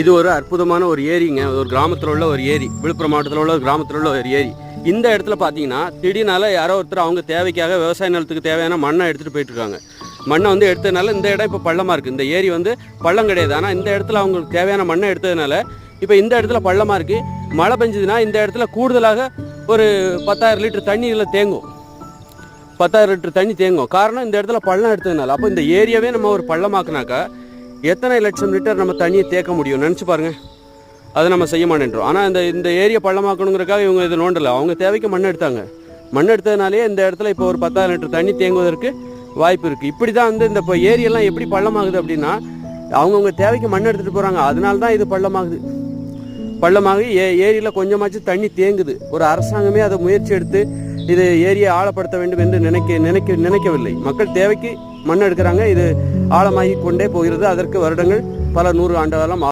இது ஒரு அற்புதமான ஒரு ஏரிங்க. ஒரு கிராமத்தில் உள்ள ஒரு ஏரி. விழுப்புரம் மாவட்டத்தில் உள்ள ஒரு கிராமத்தில் உள்ள ஒரு ஏரி. இந்த இடத்துல பார்த்தீங்கன்னா திடீர்னால யாரோ ஒருத்தர் அவங்க தேவைக்காக விவசாய நிலத்துக்கு தேவையான மண்ணை எடுத்துகிட்டு போயிட்டுருக்காங்க. மண்ணை வந்து எடுத்ததுனால இந்த இடம் இப்போ பள்ளமாக இருக்குது இந்த ஏரி வந்து பள்ளம் கிடையாது. ஆனால் இந்த இடத்துல அவங்களுக்கு தேவையான மண்ணை எடுத்ததுனால இப்போ இந்த இடத்துல பள்ளமாக இருக்குது மழை பெஞ்சதுன்னா இந்த இடத்துல கூடுதலாக ஒரு பத்தாயிரம் லிட்டர் தண்ணியில் தேங்கும். பத்தாயிரம் லிட்டர் தண்ணி தேங்கும். காரணம் இந்த இடத்துல பள்ளம் எடுத்ததுனால. அப்போ இந்த ஏரியாவே நம்ம ஒரு பள்ளமாக்குனாக்கா எத்தனை லட்சம் லிட்டர் நம்ம தண்ணியை தேக்க முடியும்? நினச்சி பாருங்கள் அதை நம்ம செய்ய மாட்டேன்றோம். ஆனால் இந்த இந்த ஏரியா பள்ளமாக்கணுங்கிறக்காக இவங்க இது நோண்டலை. அவங்க தேவைக்கு மண் எடுத்தாங்க. மண் எடுத்ததுனாலே இந்த இடத்துல இப்போ ஒரு பத்தாயிரம் லிட்டர் தண்ணி தேங்குவதற்கு வாய்ப்பு இருக்குது இப்படி தான் வந்து இந்த இப்போ ஏரியெல்லாம் எப்படி பள்ளமாகுது அப்படின்னா அவங்கவுங்க தேவைக்கு மண் எடுத்துகிட்டு போகிறாங்க அதனால தான் இது பள்ளமாகுது. பள்ளமாகி ஏ ஏரியில் கொஞ்சமாச்சும் தண்ணி தேங்குது. ஒரு அரசாங்கமே அதை முயற்சி எடுத்து இது ஏரியை ஆழப்படுத்த வேண்டும் என்று நினைக்க நினைக்க நினைக்கவில்லை. மக்கள் தேவைக்கு மண் எடுக்கிறாங்க. இது ஆழமாகி கொண்டே போகிறது. அதற்கு வருடங்கள் பல நூறு ஆண்டு காலம்